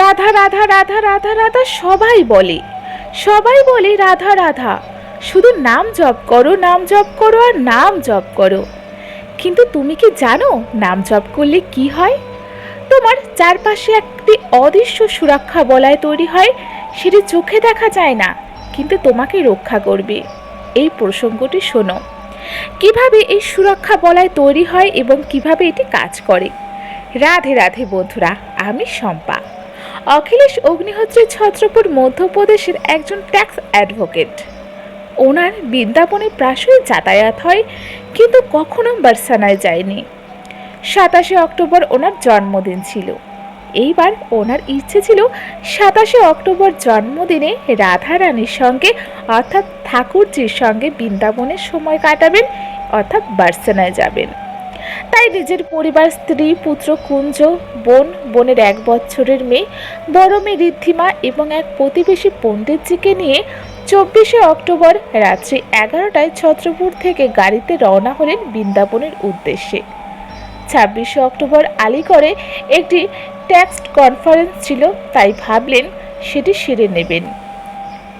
রাধা রাধা রাধা রাধা রাধা সবাই বলে। সবাই বলে, রাধা রাধা, শুধু নাম জপ করো, নাম জপ করো আর নাম জপ করো। কিন্তু তুমি কি জানো নাম জপ করলে কি হয়? তোমার চারপাশে একটি অদৃশ্য সুরক্ষা বলয় তৈরি হয়, সেটি চোখে দেখা যায় না, কিন্তু তোমাকে রক্ষা করবে। এই প্রসঙ্গটি শোনো। কীভাবে এই সুরক্ষা বলয় তৈরি হয় এবং কীভাবে এটি কাজ করে? রাধে রাধে বন্ধুরা, আমি শম্পা। অখিলেশ অগ্নিহোত্রী ছত্রপুর মধ্যপ্রদেশের একজন ট্যাক্স অ্যাডভোকেট। ওনার বৃন্দাবনে প্রায়শই যাতায়াত হয়, কিন্তু কখনো বার্সানায় যায়নি। সাতাশে অক্টোবর ওনার জন্মদিন ছিল। এইবার ওনার ইচ্ছে ছিল সাতাশে অক্টোবর জন্মদিনে রাধা রানীর সঙ্গে, অর্থাৎ ঠাকুরজির সঙ্গে বৃন্দাবনে সময় কাটাবেন, অর্থাৎ বার্সানায় যাবেন। তাই নিজের পরিবার, স্ত্রী, পুত্র, কুঞ্জ, বোন, বোনের এক বছরের মেয়ে, বড় মেয়ে ঋদ্ধিমা এবং এক প্রতিবেশী পণ্ডিতজিকে নিয়ে চব্বিশে অক্টোবর রাত্রি এগারোটায় ছত্রপুর থেকে গাড়িতে রওনা হলেন বৃন্দাবনের উদ্দেশ্যে। ছাব্বিশে অক্টোবর আলিগড়ে একটি ট্যাক্সড কনফারেন্স ছিল, তাই ভাবলেন সেটি সেরে নেবেন।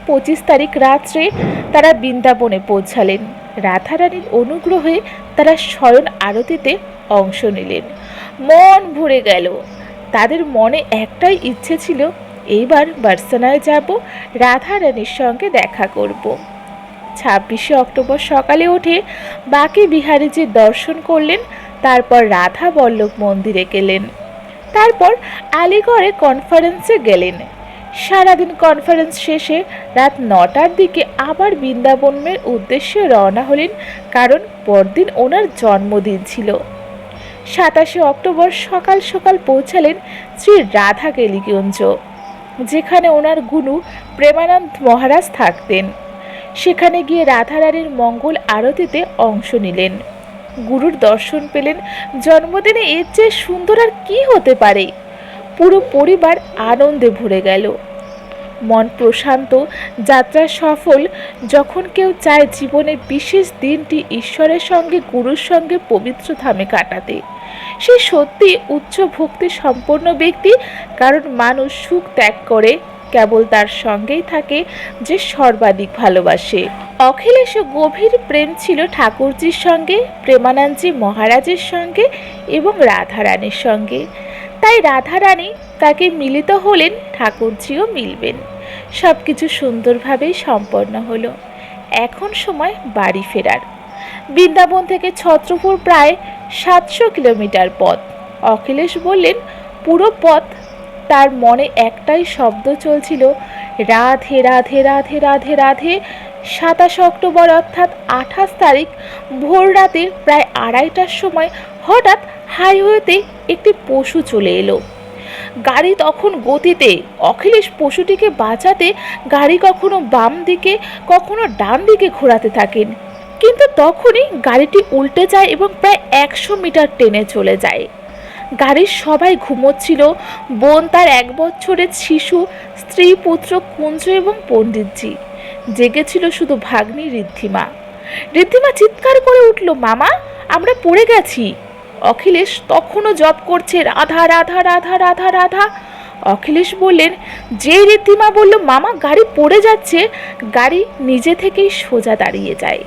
পঁচিশ তারিখ রাত্রে তারা বৃন্দাবনে পৌঁছালেন। রাধারানীর অনুগ্রহে তারা শয়ন আরতিতে অংশ নিলেন। মন ভরে গেল। তাদের মনে একটাই ইচ্ছে ছিল এইবার বার্সানায় যাব, রাধারানীর সঙ্গে দেখা করব। ছাব্বিশে অক্টোবর সকালে উঠে বাকি বিহারীজির দর্শন করলেন, তারপর রাধা বল্লভ মন্দিরে গেলেন। তারপর আলিগড়ে কনফারেন্সে গেলেন। সারাদিন কনফারেন্স শেষে রাত নটার দিকে আবার বৃন্দাবনের উদ্দেশ্যে রওনা হলেন কারণ পরদিন ওনার জন্মদিন ছিল। সাতাশে অক্টোবর সকাল সকাল পৌঁছালেন শ্রী রাধা গেলিগঞ্জ যেখানে ওনার গুরু প্রেমানন্দ মহারাজ থাকতেন। সেখানে গিয়ে রাধারানীর মঙ্গল আরতিতে অংশ নিলেন। গুরুর দর্শন পেলেন, জন্মদিনে এর চেয়ে সুন্দর আর কি হতে পারে? পুরো পরিবার আনন্দে ভরে গেল। মন প্রশান্ত যাত্রা সফল, যখন কেউ চায় জীবনের বিশেষ দিনটি ঈশ্বরের সঙ্গে, গুরুর সঙ্গে পবিত্র ধামে কাটাতে। সে সত্যি উচ্চ ভক্তি সম্পন্ন ব্যক্তি, কারণ মানুষ সুখ ত্যাগ করে, কেবল তার সঙ্গেই থাকে যে সর্বাধিক ভালোবাসে। অখিলেশ গভীর প্রেম ছিল ঠাকুরজির সঙ্গে, প্রেমানন্দজি মহারাজের সঙ্গে এবং রাধারানীর সঙ্গে। তাই রাধারানী তাকে মিলিত হলেন, ঠাকুরজিও মিলবেন। সব কিছু সুন্দরভাবেই সম্পন্ন হলো। এখন সময় বাড়ি ফেরার। বৃন্দাবন থেকে ছত্রপুর প্রায় সাতশো কিলোমিটার পথ। অখিলেশ বললেন, পুরো পথ? তার মনে একটাই শব্দ চলছিল, রাধে রাধে রাধে রাধে রাধে। সাতাশ অক্টোবর অর্থাৎ আঠাশ তারিখ ভোর রাতে প্রায় আড়াইটার সময় হঠাৎ হাইওয়েতে একটি পশু চলে এলো। গাড়ি তখন গতিতে, অখিলেশ পশুটিকে বাঁচাতে গাড়ি কখনো বাম দিকে, কখনো ডান দিকে ঘোরাতে থাকেন। কিন্তু তখনই গাড়িটি উল্টে যায় এবং প্রায় একশো মিটার টেনে চলে যায়। গাড়ির সবাই ঘুমোচ্ছিল। বোন তার এক বছরের শিশু, স্ত্রী, পুত্র, কুঞ্জ এবং পণ্ডিতজি। জেগেছিল শুধু ভাগ্নি ঋদ্ধিমা। ঋদ্ধিমা চিৎকার করে উঠল, মামা, আমরা পড়ে গেছি। অখিলেশ তখনও জপ করছে, রাধা রাধা রাধা রাধা রাধা। অখিলেশ বললেন, যে রীতিমা বলল, মামা, গাড়ি পড়ে যাচ্ছে, গাড়ি নিজে থেকেই সোজা দাঁড়িয়ে যায়।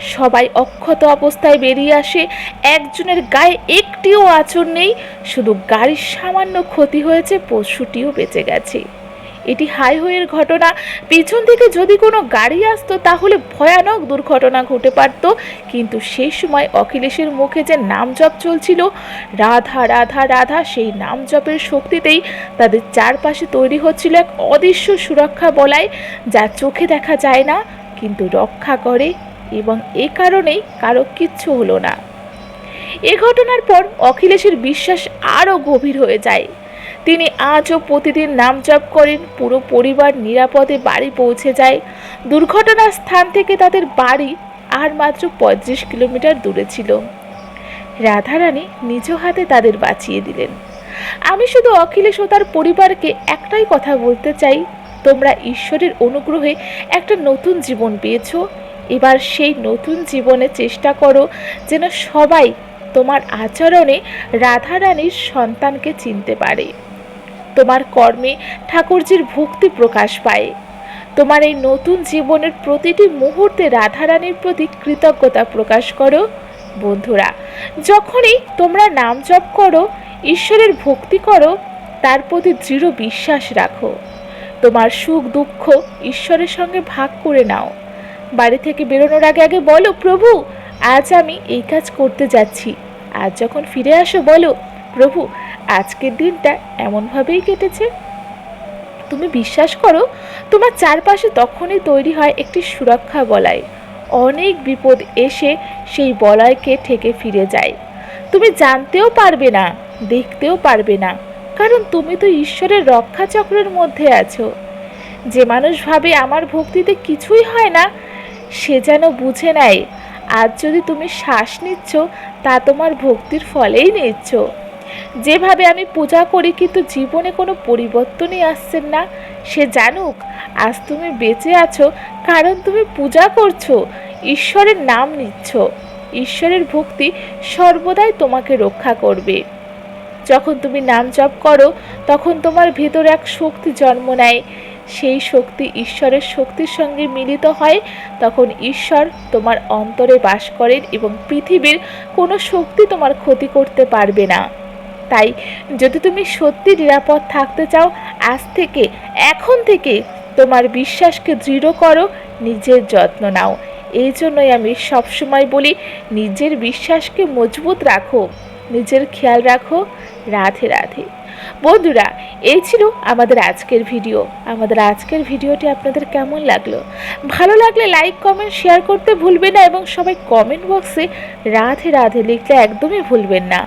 সবাই অক্ষত অবস্থায় বেরিয়ে আসে, একজনের গায়ে একটিও আঁচড় নেই, শুধু গাড়ির সামান্য ক্ষতি হয়েছে, পশুটিও বেঁচে গেছে। এটি হাইওয়ের ঘটনা। পিছন থেকে যদি কোনো গাড়ি আসতো, তাহলে ভয়ানক দুর্ঘটনা ঘটে পারত। কিন্তু সেই সময় অখিলেশের মুখে যে নাম জপ চলছিল, রাধা রাধা রাধা, সেই নাম জপের শক্তিতেই তাদের চারপাশে তৈরি হচ্ছিল এক অদৃশ্য সুরক্ষা বলায়, যা চোখে দেখা যায় না, কিন্তু রক্ষা করে এবং এ কারণেই কারও কিচ্ছু হলো না। এ ঘটনার পর অখিলেশের বিশ্বাস আরও গভীর হয়ে যায়। তিনি আজও প্রতিদিন নাম জপ করেন, পুরো পরিবার নিরাপদে বাড়ি পৌঁছে যায়। দুর্ঘটনার স্থান থেকে তাদের বাড়ি আর মাত্র পঁয়ত্রিশ কিলোমিটার দূরে ছিল। রাধারানী নিজ হাতে তাদের বাঁচিয়ে দিলেন। আমি শুধু অখিলেশ ও তার পরিবারকে একটাই কথা বলতে চাই, তোমরা ঈশ্বরের অনুগ্রহে একটা নতুন জীবন পেয়েছ। এবার সেই নতুন জীবনে চেষ্টা করো যেন সবাই তোমার আচরণে রাধারানীর সন্তানকে চিনতে পারে। তোমার কর্মে ঠাকুরজির ভক্তি প্রকাশ পায়। তোমার এই নতুন জীবনের প্রতিটি মুহূর্তে রাধারানীর প্রতি কৃতজ্ঞতা প্রকাশ করো। বন্ধুরা, যখনই তোমরা নাম জপ করো, ঈশ্বরের ভক্তি করো, তার প্রতি দৃঢ় বিশ্বাস রাখো। তোমার সুখ দুঃখ ঈশ্বরের সঙ্গে ভাগ করে নাও। বাড়ি থেকে বেরোনোর আগে আগে বলো, প্রভু, আজ আমি এই কাজ করতে যাচ্ছি। আজ যখন ফিরে আসো, বলো, প্রভু আজকের দিনটা এমনভাবেই কেটেছে। তুমি বিশ্বাস করো, তোমার চারপাশে তখনই তৈরি হয় একটি সুরক্ষা বলয়। অনেক বিপদ এসে সেই বলয়কে ঠেকে ফিরে যায়। তুমি জানতেও পারবে না, দেখতেও পারবে না, কারণ তুমি তো ঈশ্বরের রক্ষা চক্রের মধ্যে আছো। যে মানুষ ভাবে আমার ভক্তিতে কিছুই হয় না, সে যেন বুঝে নেয়, আজ যদি তুমি শ্বাস নিচ্ছ, তা তোমার ভক্তির ফলেই নিচ্ছ। যেভাবে আমি পূজা করি কিন্তু জীবনে কোনো পরিবর্তনই আসছেন না। সে জানুক, আজ তুমি বেঁচে আছো, কারণ তুমি পূজা করছ, ঈশ্বরের নাম নিচ্ছ। ঈশ্বরের ভক্তি সর্বদাই তোমাকে রক্ষা করবে। যখন তুমি নাম জপ করো, তখন তোমার ভেতর এক শক্তি জন্ম নেয়। সেই শক্তি ঈশ্বরের শক্তির সঙ্গে মিলিত হয়, তখন ঈশ্বর তোমার অন্তরে বাস করেন এবং পৃথিবীর কোনো শক্তি তোমার ক্ষতি করতে পারবে না। তাই যদি তুমি সত্যি নিরাপদ থাকতে চাও, আজ থেকে, এখন থেকে তোমার বিশ্বাসকে দৃঢ় করো, নিজের যত্ন নাও। এই জন্যই আমি সবসময় বলি, নিজের বিশ্বাসকে মজবুত রাখো, নিজের খেয়াল রাখো, রাধে রাধে। বন্ধুরা, এই ছিল আমাদের আজকের ভিডিও। আমাদের আজকের ভিডিওটি আপনাদের কেমন লাগল? ভালো লাগলে লাইক, কমেন্ট, শেয়ার করতে ভুলবেন না এবং সবাই কমেন্ট বক্সে রাধে রাধে লিখতে একদমই ভুলবেন না।